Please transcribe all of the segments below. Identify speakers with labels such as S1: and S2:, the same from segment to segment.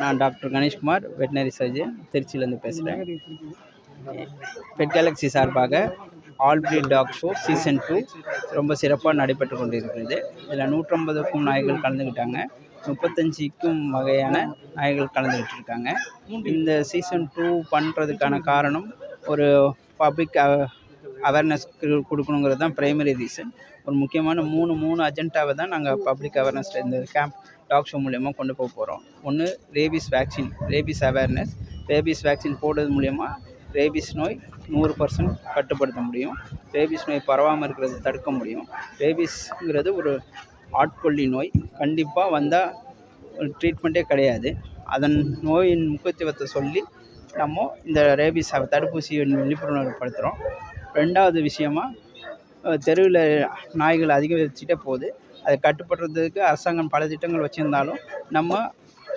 S1: நான் doctor Ganeshkumar veterinary surgeon திருச்சியிலேருந்து பேசுகிறேன் பெட் கேலக்ஸி சார்பாக all breed dog show season two ரொம்ப சிறப்பாக நடைபெற்று கொண்டிருக்கிறது. இதில் நூற்றம்பதுக்கும் நாய்கள் கலந்துக்கிட்டாங்க. முப்பத்தஞ்சுக்கும் வகையான நாய்கள் கலந்துக்கிட்டு இருக்காங்க இந்த சீசன் டூ பண்ணுறதுக்கான காரணம் ஒரு பப்ளிக் அவேர்னஸ் கொடுக்கணுங்கிறது தான் ப்ரைமரி ரீசன் ஒரு முக்கியமான மூணு மூணு அஜெண்டாவை தான் நாங்கள் பப்ளிக் அவேர்னஸ் இந்த கேம்ப் டாக் ஷோ மூலயமா கொண்டு போக போகிறோம் ஒன்று rabies vaccine rabies awareness rabies vaccine போடுறது மூலயமா ரேபிஸ் நோய் நூறு பர்சன்ட் கட்டுப்படுத்த முடியும். ரேபிஸ் நோய் பரவாமல் இருக்கிறது தடுக்க முடியும். ரேபிஸ்ங்கிறது ஒரு ஆட்கொல்லி நோய். கண்டிப்பாக வந்தால் ட்ரீட்மெண்ட்டே கிடையாது. அதன் நோயின் முக்கியத்துவத்தை சொல்லி நம்ம இந்த ரேபிஸ் தடுப்பூசியின் விழிப்புணர்வு படுத்துகிறோம் ரெண்டாவது விஷயமா தெருவில் நாய்கள் அதிகரிச்சுட்டே போகுது. அதை கட்டுப்படுத்துறதுக்கு அரசாங்கம் பல திட்டங்கள் வச்சுருந்தாலும் நம்ம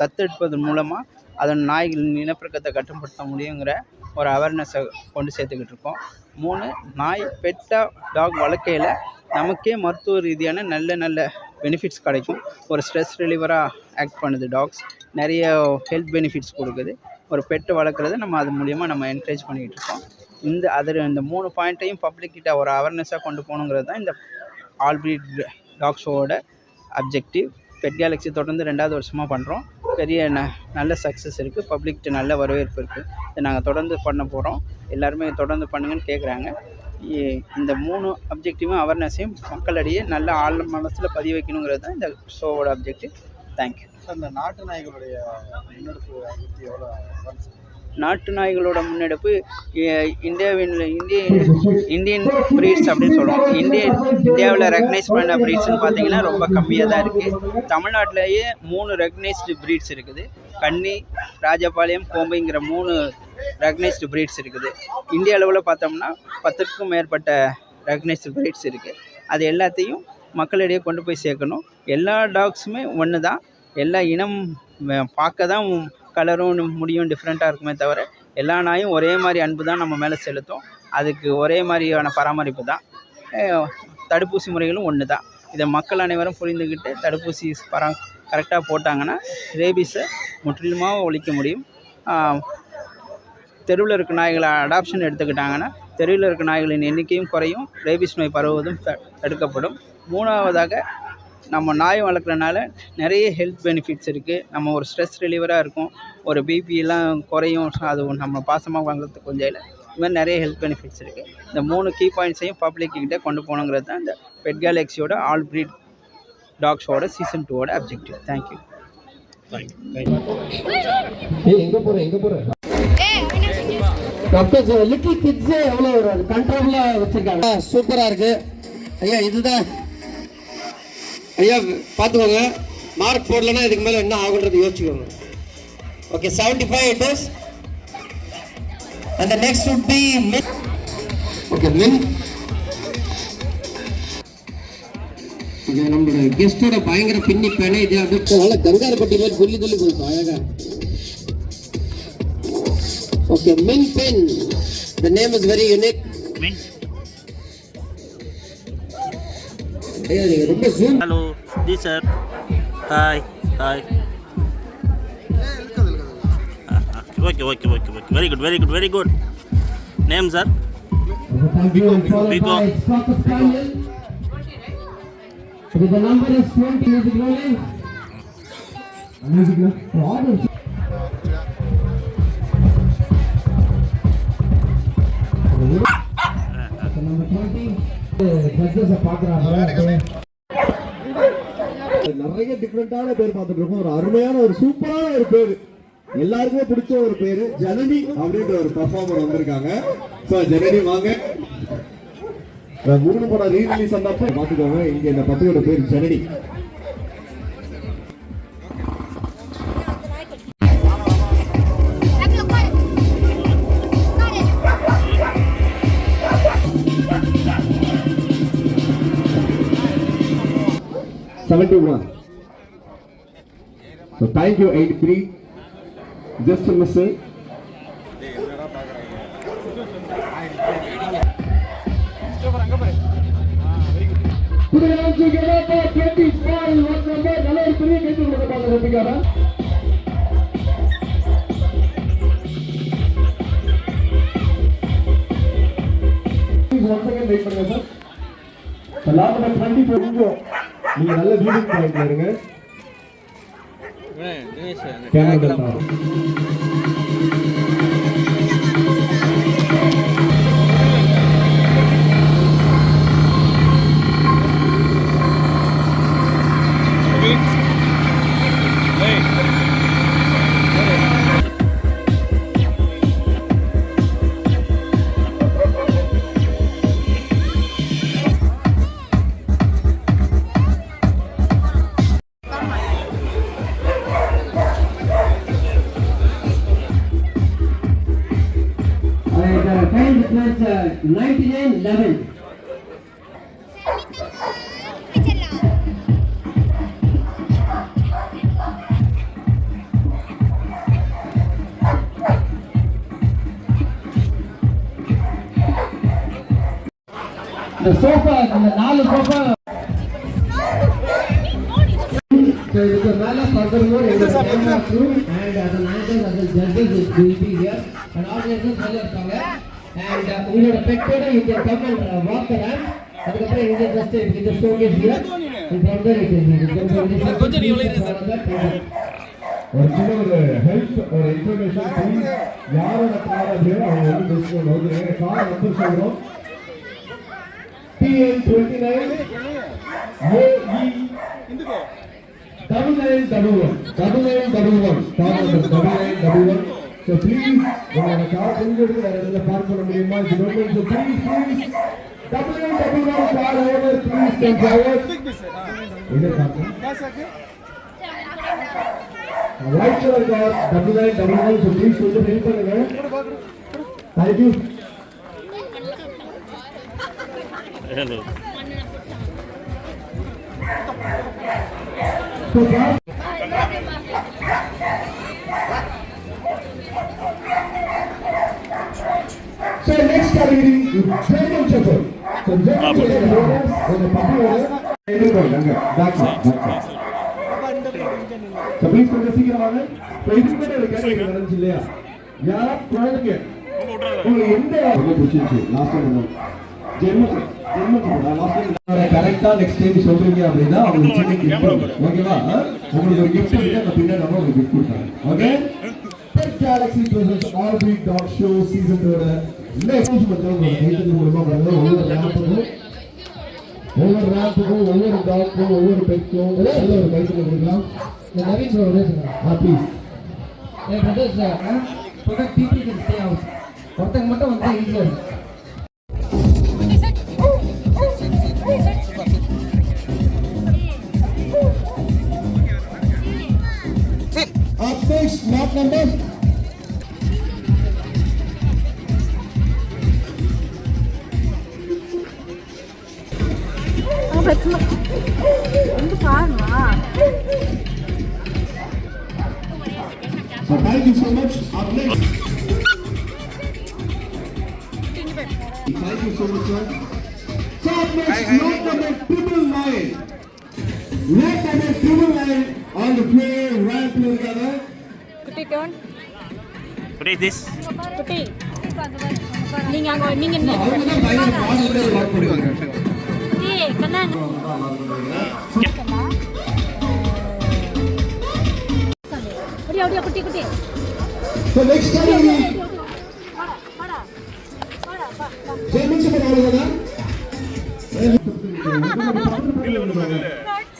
S1: தத்தெடுப்பதன் மூலமாக அதன் நாய்களின் இனப்பெருக்கத்தை கட்டுப்படுத்த முடியுங்கிற ஒரு அவேர்னஸை கொண்டு சேர்த்துக்கிட்டு இருக்கோம். மூணு நாய் பெட்டாக டாக் வளர்க்கையில் நமக்கே மருத்துவ ரீதியான நல்ல நல்ல பெனிஃபிட்ஸ் கிடைக்கும். ஒரு ஸ்ட்ரெஸ் ரிலீவராக ஆக்ட் பண்ணுது டாக்ஸ் நிறைய ஹெல்த் பெனிஃபிட்ஸ் கொடுக்குது. ஒரு பெட்டு வளர்க்குறத நம்ம அது மூலியமாக நம்ம என்கரேஜ் பண்ணிக்கிட்டு இருக்கோம். இந்த அதில் இந்த மூணு பாயிண்ட்டையும் பப்ளிக்கிட்ட ஒரு அவேர்னஸாக கொண்டு போகணுங்கிறது தான் இந்த ஆல்பிரீட் டாக் ஷோவோட அப்ஜெக்டிவ். பெட் கேலக்ஸி தொடர்ந்து ரெண்டாவது வருஷமாக பண்ணுறோம் பெரிய ந நல்ல சக்ஸஸ் இருக்குது பப்ளிக்கிட்ட நல்ல வரவேற்பு இருக்குது இதை நாங்கள் தொடர்ந்து பண்ண போகிறோம் எல்லாருமே தொடர்ந்து பண்ணுங்கன்னு கேட்குறாங்க இ- இந்த மூணு அப்ஜெக்டிவும் அவேர்னஸையும் மக்களிடையே நல்ல ஆழ் மனசில் பதிய வைக்கணுங்கிறது தான் இந்த ஷோவோட அப்ஜெக்டிவ் தேங்க்யூ
S2: சார் இந்த நாட்டு நாய்களுடைய முன்னெடுப்பு எவ்வளோ
S1: நாட்டு நாய்களோட முன்னெடுப்பு இந்தியாவின் இந்திய இந்தியன் ப்ரீட்ஸ் அப்படின்னு சொல்லுவோம் இந்திய இந்தியாவில் ரெக்கனைஸ் பண்ண ப்ரீட்ஸ்னு பார்த்தீங்கன்னா ரொம்ப கம்மியாக தான் இருக்குது தமிழ்நாட்டிலேயே மூணு ரெக்கனைஸ்டு ப்ரீட்ஸ் இருக்குது. கன்னி ராஜபாளையம் கோம்பைங்கிற மூணு ரெக்கனைஸ்டு ப்ரீட்ஸ் இருக்குது. இந்திய அளவில் பார்த்தோம்னா பத்துக்கும் மேற்பட்ட ரெக்கனைஸ்டு ப்ரீட்ஸ் இருக்குது அது எல்லாத்தையும் மக்களிடையே கொண்டு போய் சேர்க்கணும். எல்லா டாக்ஸுமே ஒன்று தான் எல்லா இனம் பார்க்க தான் கலரும் முடியும் டிஃப்ரெண்ட்டாக இருக்குமே தவிர எல்லா நாயும் ஒரே மாதிரி அன்பு தான் நம்ம மேலே செலுத்தும். அதுக்கு ஒரே மாதிரியான பராமரிப்பு தான். தடுப்பூசி முறைகளும் ஒன்று தான். இதை மக்கள் அனைவரும் புரிந்துக்கிட்டு தடுப்பூசி பரா கரெக்டாக போட்டாங்கன்னா ரேபிஸை முற்றிலுமாக ஒழிக்க முடியும். தெருவில் இருக்க நாய்களை அடாப்ஷன் எடுத்துக்கிட்டாங்கன்னா தெருவில் இருக்க நாய்களின் எண்ணிக்கையும் குறையும். ரேபிஸ் நோய் பரவுவதும் த தடுக்கப்படும். மூணாவதாக நம்ம நாய் வளர்க்குறனால நிறைய ஹெல்த் பெனிஃபிட்ஸ் இருக்குது நம்ம ஒரு ஸ்ட்ரெஸ் ரிலீவராக இருக்கும். ஒரு பிபிலாம் குறையும். அது நம்ம பாசமாக வாங்குறதுக்கு கொஞ்சம் இல்லை. இது மாதிரி நிறைய ஹெல்த் பெனிஃபிட்ஸ் இருக்குது இந்த மூணு கீ பாயிண்ட்ஸையும் பப்ளிக் கிட்ட கொண்டு போகணுங்கிறது தான் இந்த பெட் கேலக்ஸியோட ஆல் பிரீட் டாக்ஸோட சீசன் டூவோட அப்ஜெக்டிவ் தேங்க்யூ
S3: எங்க போற? எங்க போற? டாக்டர் லிட்டில் கிட்ஸ் எவ்வளோ ஒரு கண்ட்ரோல்ல வச்சிருக்காங்க. சூப்பரா இருக்கு. ஐயா இதுதான் ஐயா பார்த்துக்கோங்க. மார்க் போடலன்னா இதுக்கு மேல என்ன ஆகுன்றது யோசிச்சுக்கோங்க. Okay seventy five it is அந்த next would be min okay min இது நம்மளோட கெஸ்டோட பயங்கர பின்னி பேனை இது அப்படியே நல்ல கங்காரப்பட்டி மாதிரி சொல்லி சொல்லி போயிடும் அழகா. Okay min pin the name is very unique ஐயா நீங்க ரொம்ப zoom
S4: Hello, this sir. Hi, hi. Okay, okay, okay, okay. Very good, very good, very good. Name,
S3: Are பார்க்கறாங்க.
S2: நிறைய டிஃப்ரெண்டான பேர் பார்த்துட்டு இருக்கோம் ஒரு அருமையான ஒரு சூப்பரான ஒரு பேர். எல்லாருக்குமே பிடிச்ச ஒரு பேரு ஜனனி அப்படின்ற ஒரு பர்ஃபார்மர் வந்திருக்காங்க. ஸோ ஜனனி வாங்க. மூணு படம் ரீ ரிலீஸ் வந்தப்ப பார்த்துக்கோங்க இங்க இந்த பத்தியோட பேர் Janani. 71. So thank you 83. Just a Put it on One second, wait for me, sir. The last number 24. நீங்க நல்ல லீடிங் பாயிண்ட்ல இருங்க கேமரா
S3: 11. இந்த சோஃபா இந்த நாலு சோஃபா இதுக்கு மேல furthermore எங்க camera crew and other managers, other judges is will be here and audiences வெளிய இருக்காங்க and uh, உங்களோட பெட்டோட you can come and uh, walk around அதுக்கப்புறம் இங்க just இந்த and is கொஞ்சம் நீ
S2: ஒரு சின்ன ஒரு ஹெல்ப் ஒரு இன்ஃபர்மேஷன் ப்ளீஸ் யாரோட கார் அப்படியோ அவங்க வந்து டிஸ்கவுண்ட் வந்து கார் நம்பர் சொல்றோம் T N twenty nine A E double nine double one double nine double one car number double nine double one so please உங்களோட கார் கொஞ்சம் எடுத்து வேற இடத்துல பார்க் பண்ண முடியுமா இது ரொம்ப so please please double nine double one car owner please come forward இது பார்க்கலாம் white colour car double nine double one so please கொஞ்சம் ஹெல்ப் பண்ணுங்க
S4: thank you
S2: Hello. So So next category German Shepherd. So German Shepherd owners, ஒரு puppy owner, எதிர்கொள் அங்க, back side, back side. So please கொஞ்சம் சீக்கிரம் வாங்க. So இதுக்கு முன்னாடி ஒரு category நடந்துச்சு இல்லையா? யாரா குழந்தைங்க உங்களுக்கு எந்த ரொம்ப பிடிச்சிருச்சு லாஸ்ட் டைம் லாஸ்ட் டைம் கரெக்டா நெக்ஸ்ட் டைம் சொல்றீங்க அப்படின்னா உங்களுக்கு சின்ன கிஃப்ட் ஓகேவா உங்களுக்கு ஒரு கிஃப்ட் இருக்கு அந்த பின்னாடி நம்ம உங்களுக்கு கிஃப்ட் கொடுத்தாங்க ஓகே 2 ஒவ்வொரு ரேம்புக்கும் ஒவ்வொரு ரேம்புக்கும் ஒவ்வொரு டாக்கும் ஒவ்வொரு நல்ல ஒரு கைத்தறி கொடுக்கலாம்
S3: இந்த நவீன் சார் பேசுங்க
S2: ஆ please
S3: N brothers product people can stay ஒருத்தங்க மட்டும் வந்து ஈஸியாக இருக்கும்
S2: Up next, map number.
S5: வந்து பாருமா
S2: So thank you so much. Up next. Thank you so much, sir. So up next, lot number triple nine. Lot number triple nine on the floor, ramp இருக்காங்க.
S5: குட்டி tone
S4: What is this?
S5: குட்டி நீங்க அங்க நீங்க அப்படியே குட்டி குட்டி
S2: So next.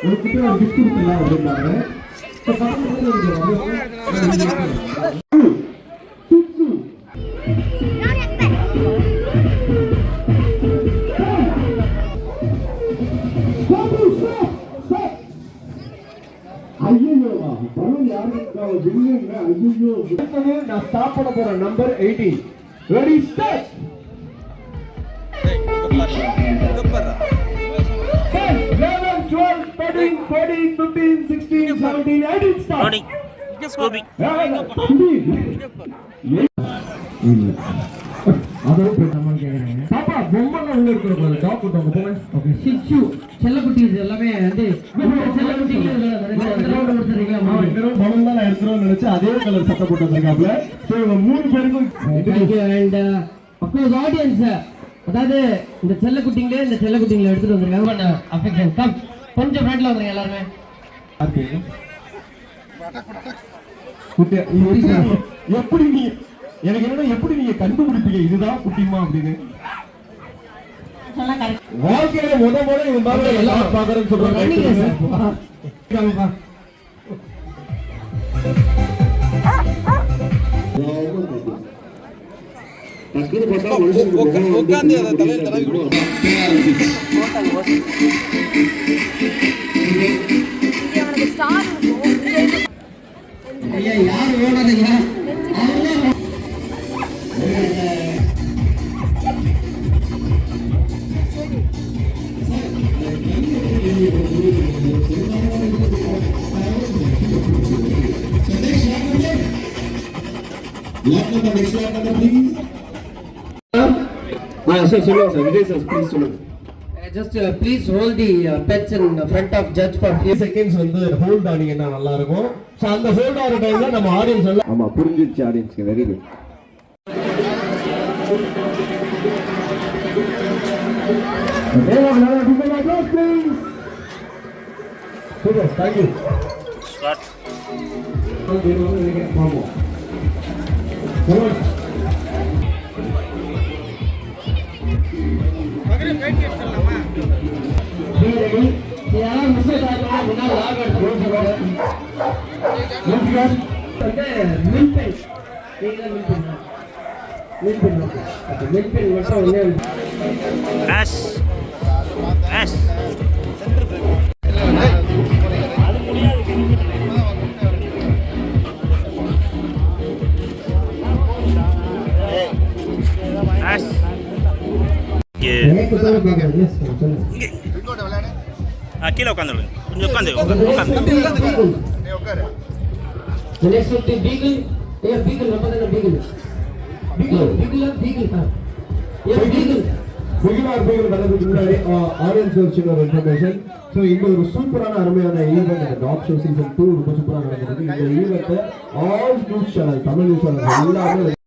S2: ஒரு குட்டி ஒரு கொடுக்கலாம் அப்படின்னாங்க. நான் ஸ்டாப் பண்ண போற number 18 ready start 11 12 13 14 15 16 17 18 start
S4: Loading. Scooby.
S2: பாப்பா பொம்மை உள்ள இருக்கிற போங்க ஓகே
S3: ஷிச்சு செல்லக்குட்டீஸ் எல்லாமே வந்து செல்லக்குட்டிகள் இந்த ரவுண்ட் கொடுத்துறீங்களா
S2: வெறும் பலூன் தான் நான் எடுத்துறோம்னு நினைச்சு அதே கலர் சட்டை போட்டு வந்திருக்காப்ல ஸோ இவங்க மூணு பேருக்கும்
S3: uh, course audience uh, அதாவது இந்த செல்ல குட்டிங்களே இந்த செல்ல குட்டிங்களை எடுத்துட்டு வந்திருக்காங்க. அஃபெக்ஷன் கம் கொஞ்சம் ஃப்ரண்ட்ல வந்துருங்க எல்லாருமே.
S2: குட்டி- எப்படி நீ- எப்படி நீ எனக்கு என்னன்னா எப்படி நீங்க கண்டுபிடிப்பீங்க? இதுதான் குட்டிமா அப்படின்னு. வாழ்க்கையில முத முத இந்த மாதிரி எல்லாம் பாக்குறேன்னு சொல்றாங்க
S3: சார்?
S5: இங்க அவனுக்கு ஸ்டார் இருக்கும். இங்க இருந்து
S3: ஐயா யார் ஓடாதீங்க
S2: சார் சொல்லுங்க சார் விஜய் சார் ப்ளீஸ் சொல்லுங்க.
S3: Just please hold the bets in front of judge for
S2: few seconds வந்து ஹோல்ட் ஆனீங்கன்னா நல்லா இருக்கும் ஸோ அந்த ஹோல்ட் ஆகிற டைம்ல நம்ம ஆடியன்ஸ் எல்லாம் ஆமா புரிஞ்சிருச்சு ஆடியன்ஸ்க்கு
S4: very good super
S3: thank you Start. Yes.
S4: Yes. கீழே உட்காந்துருங்க கொஞ்சம் உட்காந்து உட்காந்து
S3: The next one is beagle. Yeah, beagle. நம்ம தானே beagle. Beagle, beagle, beagle. ஆ. Yes, beagle.
S2: பிகினார் பிகில் வரதுக்கு முன்னாடி ஆடியன்ஸ் ஒரு சின்ன ஒரு இன்ஃபர்மேஷன் ஸோ இந்த ஒரு சூப்பரான அருமையான ஈவெண்ட் இந்த டாக் ஷோ சீசன் டூ ரொம்ப சூப்பராக நடந்திருக்கு இந்த ஈவெண்ட்டை all news channel Tamil news channel எல்லாமே